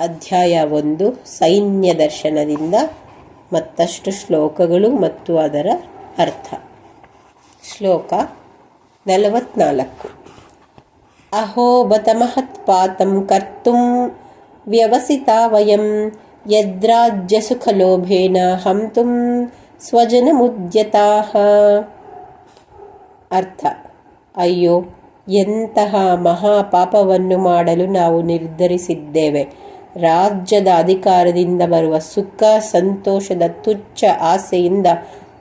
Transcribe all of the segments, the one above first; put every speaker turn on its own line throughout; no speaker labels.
ಅಧ್ಯಾಯ ಒಂದು, ಸೈನ್ಯ ದರ್ಶನದಿಂದ ಮತ್ತಷ್ಟು ಶ್ಲೋಕಗಳು ಮತ್ತು ಅದರ ಅರ್ಥ. ಶ್ಲೋಕ ನಲವತ್ನಾಲ್ಕು. ಅಹೋಬತ ಮಹತ್ಪಾತಂ ಕರ್ತುಂ ವ್ಯವಸಿತ ವಯಂ ಯದ್ರಾಜ್ಯ ಸುಖಲೋಭೇನ ಹಂತುಂ ಸ್ವಜನಮುದ್ಯತಾಃ. ಅರ್ಥ. ಅಯ್ಯೋ, ಎಂತಹ ಮಹಾಪಾಪವನ್ನು ಮಾಡಲು ನಾವು ನಿರ್ಧರಿಸಿದ್ದೇವೆ. ರಾಜ್ಯದ ಅಧಿಕಾರದಿಂದ ಬರುವ ಸುಖ, ಸಂತೋಷದ ತುಚ್ಛ ಆಸೆಯಿಂದ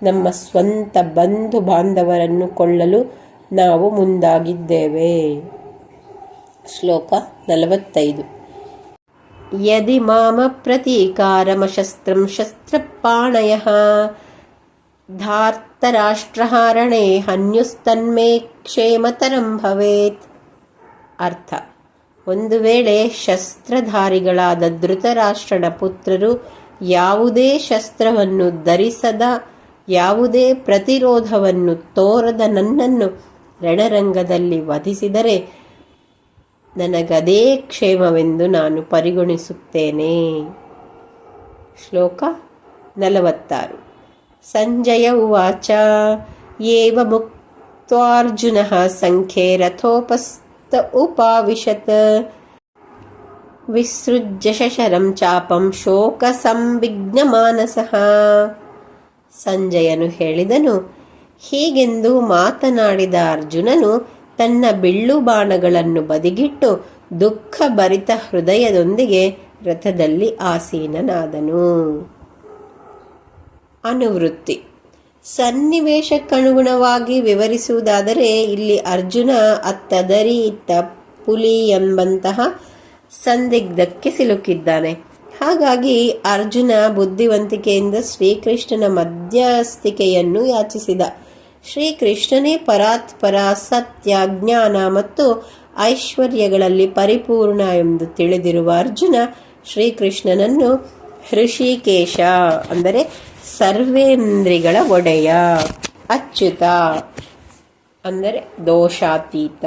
ನಮ್ಮ ಸ್ವಂತ ಬಂಧು ಬಾಂಧವರನ್ನು ಕೊಳ್ಳಲು ನಾವು ಮುಂದಾಗಿದ್ದೇವೆ. ಶ್ಲೋಕ ನಲವತ್ತೈದು. ಯದಿ ಮಾಮ ಪ್ರತೀಕಾರಮಶಸ್ತ್ರಂ ಶಸ್ತ್ರಪಾಣಯಃ ಧಾರ್ತರಾಷ್ಟ್ರಹಾರಣೆ ಹನ್ಯುಸ್ತನ್ಮೇ ಕ್ಷೇಮತರಂ ಭವೇತ್. ಅರ್ಥ. ಒಂದು ವೇಳೆ ಶಸ್ತ್ರಧಾರಿಗಳಾದ ಧೃತರಾಷ್ಟ್ರನ ಪುತ್ರರು ಯಾವುದೇ ಶಸ್ತ್ರವನ್ನು ಧರಿಸದ, ಯಾವುದೇ ಪ್ರತಿರೋಧವನ್ನು ತೋರದ ನನ್ನನ್ನು ರಣರಂಗದಲ್ಲಿ ವಧಿಸಿದರೆ ನನಗದೇ ಕ್ಷೇಮವೆಂದು ನಾನು ಪರಿಗಣಿಸುತ್ತೇನೆ. ಶ್ಲೋಕ ನಲವತ್ತಾರು. ಸಂಜಯ ಉವಾಚ. ಏವ ಮುಕ್ತಾರ್ಜುನ ಸಂಖ್ಯೆ ರಥೋಪಸ್ಥ ಉಪಾವಿಶತ್ ವಿಸೃಜ್ಯ ಶಶರಂ ಚಾಪಂ ಶೋಕ ಸಂವಿಘ್ನಮಾನಸಃ ಸಂಜಯನು ಹೇಳಿದನು, ಹೀಗೆಂದು ಮಾತನಾಡಿದ ಅರ್ಜುನನು ತನ್ನ ಬಿಳ್ಳು ಬಾಣಗಳನ್ನು ಬದಿಗಿಟ್ಟು ದುಃಖ ಭರಿತ ಹೃದಯದೊಂದಿಗೆ ರಥದಲ್ಲಿ ಆಸೀನನಾದನು. ಅನುವೃತ್ತಿ. ಸನ್ನಿವೇಶಕ್ಕನುಗುಣವಾಗಿ ವಿವರಿಸುವುದಾದರೆ ಇಲ್ಲಿ ಅರ್ಜುನ ಅತ್ತ ದರಿ ಇತ್ತ ಪುಲಿ ಎಂಬಂತಹ ಸಂದಿಗ್ಧಕ್ಕೆ ಸಿಲುಕಿದ್ದಾನೆ. ಹಾಗಾಗಿ ಅರ್ಜುನ ಬುದ್ಧಿವಂತಿಕೆಯಿಂದ ಶ್ರೀಕೃಷ್ಣನ ಮಧ್ಯಸ್ಥಿಕೆಯನ್ನು ಯಾಚಿಸಿದ. ಶ್ರೀಕೃಷ್ಣನೇ ಪರಾತ್ಪರ, ಸತ್ಯ, ಜ್ಞಾನ ಮತ್ತು ಐಶ್ವರ್ಯಗಳಲ್ಲಿ ಪರಿಪೂರ್ಣ ಎಂದು ತಿಳಿದಿರುವ ಅರ್ಜುನ ಶ್ರೀಕೃಷ್ಣನನ್ನು ಹೃಷಿಕೇಶ ಅಂದರೆ ಸರ್ವೇಂದ್ರಿಗಳ ಒಡೆಯ, ಅಚ್ಯುತ. ಅಂದರೆ ದೋಷಾತೀತ.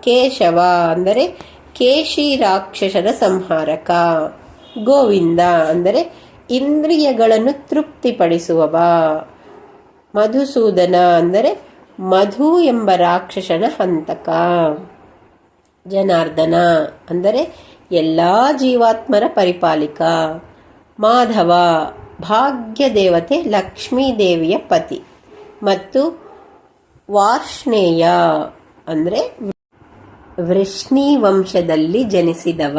ಕೇಶವ ಅಂದರೆ ಕೇಶಿ ರಾಕ್ಷಸರ ಸಂಹಾರಕ. ಗೋವಿಂದ ಅಂದರೆ ಇಂದ್ರಿಯಗಳನ್ನು ತೃಪ್ತಿಪಡಿಸುವವ. ಮಧುಸೂದನ ಅಂದರೆ ಮಧು ಎಂಬ ರಾಕ್ಷಸನ ಹಂತಕ. ಜನಾರ್ದನ ಅಂದರೆ ಎಲ್ಲ ಜೀವಾತ್ಮರ ಪರಿಪಾಲಿಕ. ಮಾಧವ ಭಾಗ್ಯ ದೇವತೆ ಲಕ್ಷ್ಮೀ ದೇವಿಯ ಪತಿ. ಮತ್ತು ವಾರ್ಷ್ಣೇಯ ಅಂದರೆ ವೃಷ್ಣಿ ವಂಶದಲ್ಲಿ ಜನಿಸಿದವ.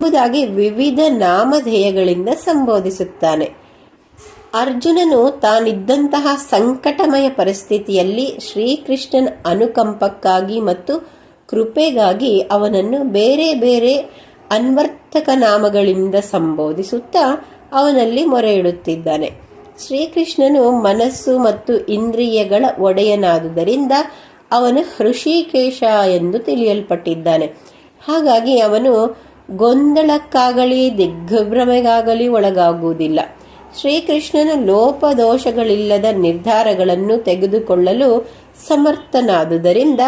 ಎಂಬುದಾಗಿ ವಿವಿಧ ನಾಮಧೇಯಗಳಿಂದ ಸಂಬೋಧಿಸುತ್ತಾನೆ. ಅರ್ಜುನನು ತಾನಿದ್ದಂತಹ ಸಂಕಟಮಯ ಪರಿಸ್ಥಿತಿಯಲ್ಲಿ ಶ್ರೀಕೃಷ್ಣನ ಅನುಕಂಪಕ್ಕಾಗಿ ಮತ್ತು ಕೃಪೆಗಾಗಿ ಅವನನ್ನು ಬೇರೆ ಬೇರೆ ಅನ್ವರ್ಥಕ ನಾಮಗಳಿಂದ ಸಂಬೋಧಿಸುತ್ತಾ ಅವನಲ್ಲಿ ಮೊರೆ ಇಡುತ್ತಿದ್ದಾನೆ ಶ್ರೀಕೃಷ್ಣನು ಮನಸ್ಸು ಮತ್ತು ಇಂದ್ರಿಯಗಳ ಒಡೆಯನಾದುದರಿಂದ ಅವನು ಹೃಷಿಕೇಶ ಎಂದು ತಿಳಿಯಲ್ಪಟ್ಟಿದ್ದಾನೆ. ಹಾಗಾಗಿ ಅವನು ಗೊಂದಲಕ್ಕಾಗಲಿ, ದಿಗ್ಭ್ರಮೆಗಾಗಲಿ ಒಳಗಾಗುವುದಿಲ್ಲ. ಶ್ರೀಕೃಷ್ಣನು ಲೋಪದೋಷಗಳಿಲ್ಲದ ನಿರ್ಧಾರಗಳನ್ನು ತೆಗೆದುಕೊಳ್ಳಲು ಸಮರ್ಥನಾದುದರಿಂದ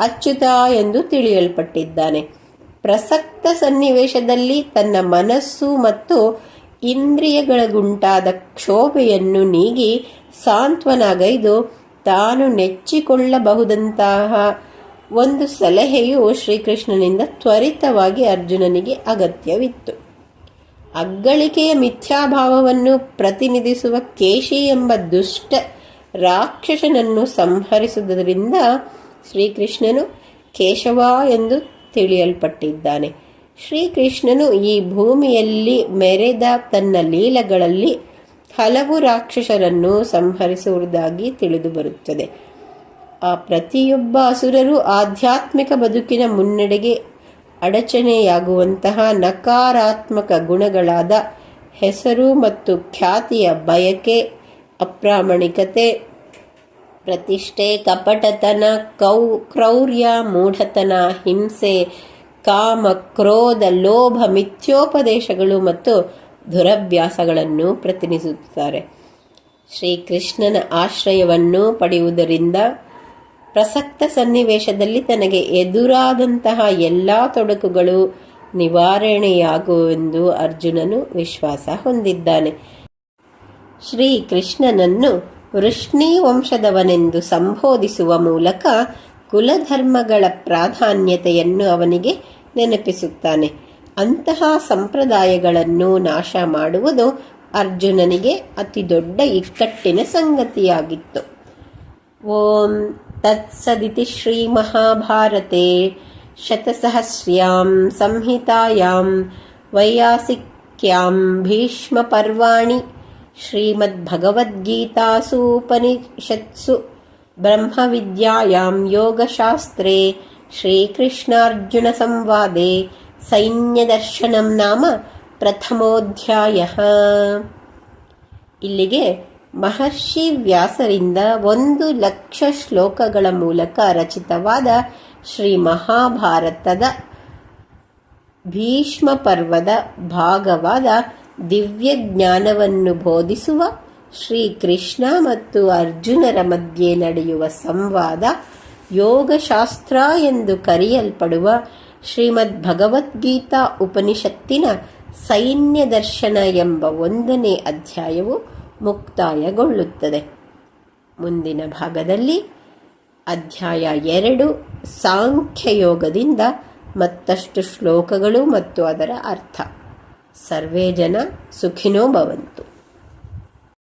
ಅಚ್ಯುತ ಎಂದು ತಿಳಿಯಲ್ಪಟ್ಟಿದ್ದಾನೆ. ಪ್ರಸಕ್ತ ಸನ್ನಿವೇಶದಲ್ಲಿ ತನ್ನ ಮನಸ್ಸು ಮತ್ತು ಇಂದ್ರಿಯಗಳಿಗುಂಟಾದ ಕ್ಷೋಭೆಯನ್ನು ನೀಗಿ ಸಾಂತ್ವನಗೈದು, ತಾನು ನೆಚ್ಚಿಕೊಳ್ಳಬಹುದಂತಹ ಒಂದು ಸಲಹೆಯು ಶ್ರೀಕೃಷ್ಣನಿಂದ ತ್ವರಿತವಾಗಿ ಅರ್ಜುನನಿಗೆ ಅಗತ್ಯವಿತ್ತು. ಅಗ್ಗಳಿಕೆಯ ಮಿಥ್ಯಾಭಾವವನ್ನು ಪ್ರತಿನಿಧಿಸುವ ಕೇಶಿ ಎಂಬ ದುಷ್ಟ ರಾಕ್ಷಸನನ್ನು ಸಂಹರಿಸುವುದರಿಂದ ಶ್ರೀಕೃಷ್ಣನು ಕೇಶವ ಎಂದು ತಿಳಿಯಲ್ಪಟ್ಟಿದ್ದಾನೆ. ಶ್ರೀಕೃಷ್ಣನು ಈ ಭೂಮಿಯಲ್ಲಿ ಮೆರೆದ ತನ್ನ ಲೀಲಗಳಲ್ಲಿ ಹಲವು ರಾಕ್ಷಸರನ್ನು ಸಂಹರಿಸುವುದಾಗಿ ತಿಳಿದು ಬರುತ್ತದೆ. ಆ ಪ್ರತಿಯೊಬ್ಬ ಅಸುರರು ಆಧ್ಯಾತ್ಮಿಕ ಬದುಕಿನ ಮುನ್ನಡೆಗೆ ಅಡಚಣೆಯಾಗುವಂತಹ ನಕಾರಾತ್ಮಕ ಗುಣಗಳಾದ ಹೆಸರು ಮತ್ತು ಖ್ಯಾತಿಯ ಬಯಕೆ, ಅಪ್ರಾಮಾಣಿಕತೆ, ಪ್ರತಿಷ್ಠೆ, ಕಪಟತನ, ಕೌ, ಕ್ರೌರ್ಯ, ಮೂಢತನ, ಹಿಂಸೆ ಕಾಮ, ಕ್ರೋಧ, ಲೋಭ, ಮಿಥ್ಯೋಪದೇಶಗಳು ಮತ್ತು ದುರಭ್ಯಾಸಗಳನ್ನು ಪ್ರತಿನಿಧಿಸುತ್ತಾರೆ. ಶ್ರೀಕೃಷ್ಣನ ಆಶ್ರಯವನ್ನು ಪಡೆಯುವುದರಿಂದ ಪ್ರಸಕ್ತ ಸನ್ನಿವೇಶದಲ್ಲಿ ತನಗೆ ಎದುರಾದಂತಹ ಎಲ್ಲ ತೊಡಕುಗಳು ನಿವಾರಣೆಯಾಗುವೆಂದು ಅರ್ಜುನನು ವಿಶ್ವಾಸ ಹೊಂದಿದ್ದಾನೆ. ಶ್ರೀಕೃಷ್ಣನನ್ನು ವೃಷ್ಣಿ ವಂಶದವನೆಂದು ಸಂಬೋಧಿಸುವ ಮೂಲಕ ಕುಲಧರ್ಮಗಳ ಪ್ರಾಧಾನ್ಯತೆಯನ್ನು ಅವನಿಗೆ ನೆನಪಿಸುತ್ತಾನೆ. ಅಂತಹ ಸಂಪ್ರದಾಯಗಳನ್ನು ನಾಶ ಮಾಡುವುದು ಅರ್ಜುನನಿಗೆ ಅತಿ ದೊಡ್ಡ ಇಕ್ಕಟ್ಟಿನ ಸಂಗತಿಯಾಗಿತ್ತು. ಓಂ ತತ್ಸದಿತಿ ಶ್ರೀ ಮಹಾಭಾರತೆ ಶತಸಹಸ್ರ್ಯಾಂ ಸಂಹಿತಾಯಾಂ ವೈಯಾಸಿಕ್ಯಾಂ ಭೀಷ್ಮಪರ್ವಾಣಿ ಶ್ರೀಮದ್ಭಗವದ್ಗೀತಾಸೂಪನಿಷತ್ಸು ಬ್ರಹ್ಮವಿದ್ಯಾಯಾಂ ಯೋಗಶಾಸ್ತ್ರೇ श्रीकृष्णार्जुनसंवादे ಸೈನ್ಯದರ್ಶನಂ ನಾಮ ಪ್ರಥಮೋಧ್ಯಾಯ ಇಲ್ಲಿಗೆ ಮಹರ್ಷಿ ವ್ಯಾಸರಿಂದ ಒಂದು ಲಕ್ಷ ಶ್ಲೋಕಗಳ ಮೂಲಕ ರಚಿತವಾದ ಶ್ರೀ ಮಹಾಭಾರತದ ಭೀಷ್ಮ ಪರ್ವದ ಭಾಗವಾದ ದಿವ್ಯ ಜ್ಞಾನವನ್ನು ಬೋಧಿಸುವ ಶ್ರೀಕೃಷ್ಣ ಮತ್ತು ಅರ್ಜುನರ ಮಧ್ಯೆ ನಡೆಯುವ ಸಂವಾದ ಯೋಗಶಾಸ್ತ್ರ ಎಂದು ಕರೆಯಲ್ಪಡುವ ಶ್ರೀಮದ್ ಭಗವದ್ಗೀತಾ ಉಪನಿಷತ್ತಿನ ಸೈನ್ಯ ದರ್ಶನ ಎಂಬ ಒಂದನೇ ಅಧ್ಯಾಯವು ಮುಕ್ತಾಯಗೊಳ್ಳುತ್ತದೆ. ಮುಂದಿನ ಭಾಗದಲ್ಲಿ ಅಧ್ಯಾಯ ಎರಡು ಸಾಂಖ್ಯಯೋಗದಿಂದ ಮತ್ತಷ್ಟು ಶ್ಲೋಕಗಳು ಮತ್ತು ಅದರ ಅರ್ಥ. ಸರ್ವೇ ಜನ ಸುಖಿನೋ ಭವಂತು.